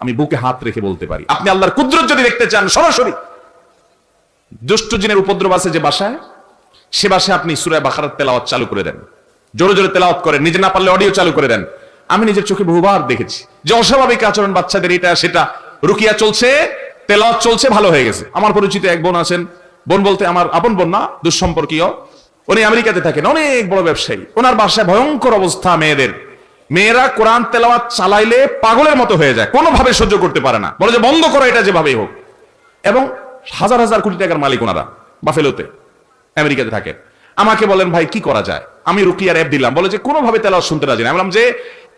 আমি বুকে হাত রেখে বলতে পারি। আপনি আল্লাহর কুদরত যদি দেখতে চান, সরাসরি। দুষ্ট জিনের উপদ্রব আছে যে বাসায়, সে বাসায় আপনি সুরায় বাখারাত তেলাওয়াত চালু করে দেন। জোরে জোরে তেলাওয়াত করেন, নিজে না পারলে অডিও চালু করে দেন। আমি নিজের চোখে বহুবার দেখেছি যে অস্বাভাবিক আচরণ বাচ্চাদের, এটা, সেটা, রুকিয়া চলছে, তেলাওয়াত চলছে, ভালো হয়ে গেছে। আমার পরিচিত এক বোন আছেন। বোন বলতে আমার আপন বোন না, দুঃসম্পর্কীয়। উনি আমেরিকাতে থাকেন, অনেক বড় ব্যবসায়ী। ওনার বাসায় ভয়ঙ্কর অবস্থা মেয়েদের। মেয়েরা কোরআন তেলাওয়াত চালাইলে পাগলের মতো হয়ে যায়, কোনোভাবে সহ্য করতে পারে না। বলে যে বন্ধ করো, এটা যেভাবেই হোক। এবং হাজার হাজার কোটি টাকার মালিক ওনারা, বাফেলোতে, আমেরিকাতে থাকেন আমাকে বলেন, ভাই, কি করা যায়? আমি রুকিয়ার অ্যাপ দিলাম। বলে যে, কোনোভাবে তেলাওয়াত শুনতে রাজি না। বললাম যে,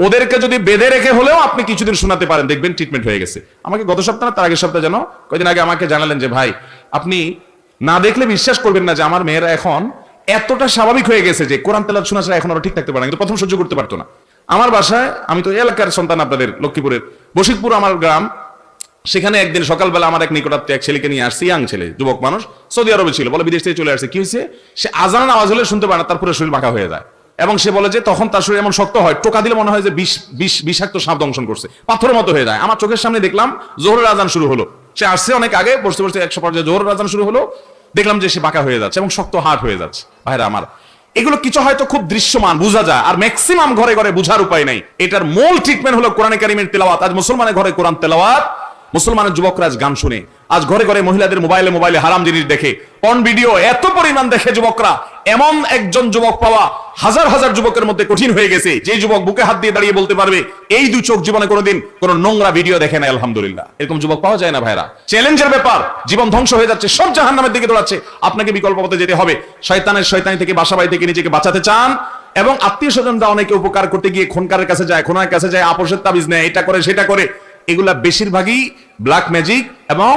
ওদেরকে যদি বেঁধে রেখে হলেও আপনি কিছুদিন শোনাতে পারেন, দেখবেন ট্রিটমেন্ট হয়ে গেছে। আমাকে গত সপ্তাহ তার আগের সপ্তাহে যেন কয়দিন আগে আমাকে জানালেন যে, ভাই, আপনি না দেখলে বিশ্বাস করবেন না যে, আমার মেয়েরা এখন এতটা স্বাভাবিক হয়ে গেছে যে, কোরআন তেলাওয়াত শোনা ছাড়া এখন আরও ঠিক থাকতে পারে না, কিন্তু প্রথম সহ্য করতে পারতো না। আমার বাসায়, আমি তো এলাকার সন্তান আপনাদের লক্ষ্মীপুরের। বশিকপুর আমার গ্রাম, সেখানে একদিন সকালবেলা আমার এক নিকটাত্মীয় এক ছেলেকে নিয়ে আসছি, ইয়াং ছেলে, যুবক মানুষ, সৌদি আরবে ছিল, বলে বিদেশ থেকে চলে আসছে। কি হয়েছে? সে আজান আওয়াজ হলে শুনতে পারে না, তার পুরো শরীর বাঁকা হয়ে যায়। এবং সে বলে যে, তখন তার শরীর এমন শক্ত হয়, টোকা দিলে মনে হয় যে বিষ বিষ, বিষাক্ত সাপ দংশন করছে। পাথরের মতো হয়ে যায়। আমার চোখের সামনে দেখলাম, জোহরের আজান শুরু হলো। সে আসছে অনেক আগে, বসতে বসতে একশো পর্যায়ে জোহরের আজান শুরু হলো। দেখলাম যে সে বাঁকা হয়ে যাচ্ছে এবং শক্ত হাট হয়ে যাচ্ছে। ভাইরা আমার এগুলো কিছু হয়তো খুব দৃশ্যমান, বোঝা যায়। আর ম্যাক্সিমাম ঘরে ঘরে বোঝার উপায় নাই। এটার মূল ট্রিটমেন্ট হলো কোরআন কারিমের তেলাওয়াত। আজ মুসলমানের ঘরে কোরআন তেলাওয়াত। মুসলমানের যুবকরা আজ গান শুনে। আজ ঘরে ঘরে মহিলাদের মোবাইলে মোবাইলে হারাম জিনিস দেখে। পন ভিডিও এত পরিমাণ দেখে যুবকরা। এমন একজন যুবক পাওয়া হাজার হাজার যুবকের মধ্যে কঠিন হয়ে গেছে। যে যুবক বুকে হাত দিয়ে দাঁড়িয়ে বলতে পারবে, এই দু চোখ জীবনে কোনোদিন কোনো নোংরা ভিডিও দেখে না আলহামদুলিল্লাহ। এরকম যুবক পাওয়া যায় না ভাইরা চ্যালেঞ্জের ব্যাপার, জীবন ধ্বংস হয়ে যাচ্ছে, সব জাহান্নামের দিকে দৌড়াচ্ছে। আপনাকে বিকল্প পথে যেতে হবে। শয়তানের শয়তানি থেকে বাসাবাড়ি থেকে নিজেকে বাঁচাতে চান এবং আত্মীয় স্বজনরা অনেকে উপকার করতে গিয়ে খনকারের কাছে যায়, খোনার কাছে যায় আপোষের তাবিজ নেয়, এটা করে, সেটা করে। এগুলা বেশিরভাগই ব্ল্যাক ম্যাজিক এবং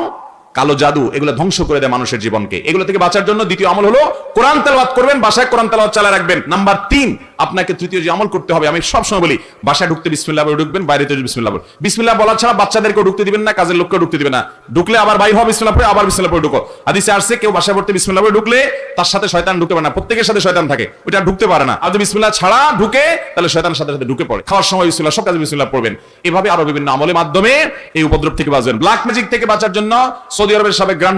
কালো জাদু, এগুলো ধ্বংস করে দেয় মানুষের জীবনকে। এগুলো থেকে বাঁচার জন্য দ্বিতীয় আমল হলো কোরআন তেলাওয়াত করবেন, বাসায় কোরআন তেলাওয়াত চালায় রাখবেন। নাম্বার তিন আপনাকে তৃতীয় যে আমল করতে হবে, আমি সবসময় বলি, বাসায় ঢুকতে বিসমিল্লাহ বলে ঢুকবেন, বাইরে তো বিসমিল্লাহ বল। বিসমিল্লাহ বলা ছাড়া বাচ্চাদেরকে ঢুকতে দিবেন না, কাজের লোককে ঢুকতে দিবেন না। ঢুকলে আবার বাইরে হবে বিসমিল্লাহ পড়ে আবার বিসমিল্লাহ পড়ে ঢুকো। হাদিসে আসছে, কেউ বাসায় পড়তে বিসমিল্লাহ পড়ে ঢুকলে তার সাথে শয়তান ঢুকতে পারে না, প্রত্যেকের সাথে শয়তান থাকে ওটা ঢুকতে পারে না। আর যদি বিসমিল্লাহ ছাড়া ঢুকে, তাহলে শয়তানের সাথে সাথে ঢুকে পড়ে। খাওয়ার সময় বিসমিল্লাহ, সব কাজে বিসমিল্লাহ পড়বেন। এভাবে আরও বিভিন্ন আমলের মাধ্যমে এই উপদ্রব থেকে বাঁচবেন। ব্ল্যাক ম্যাজিক থেকে বাঁচার জন্য সৌদি আরবের সাবেক গ্রান্ড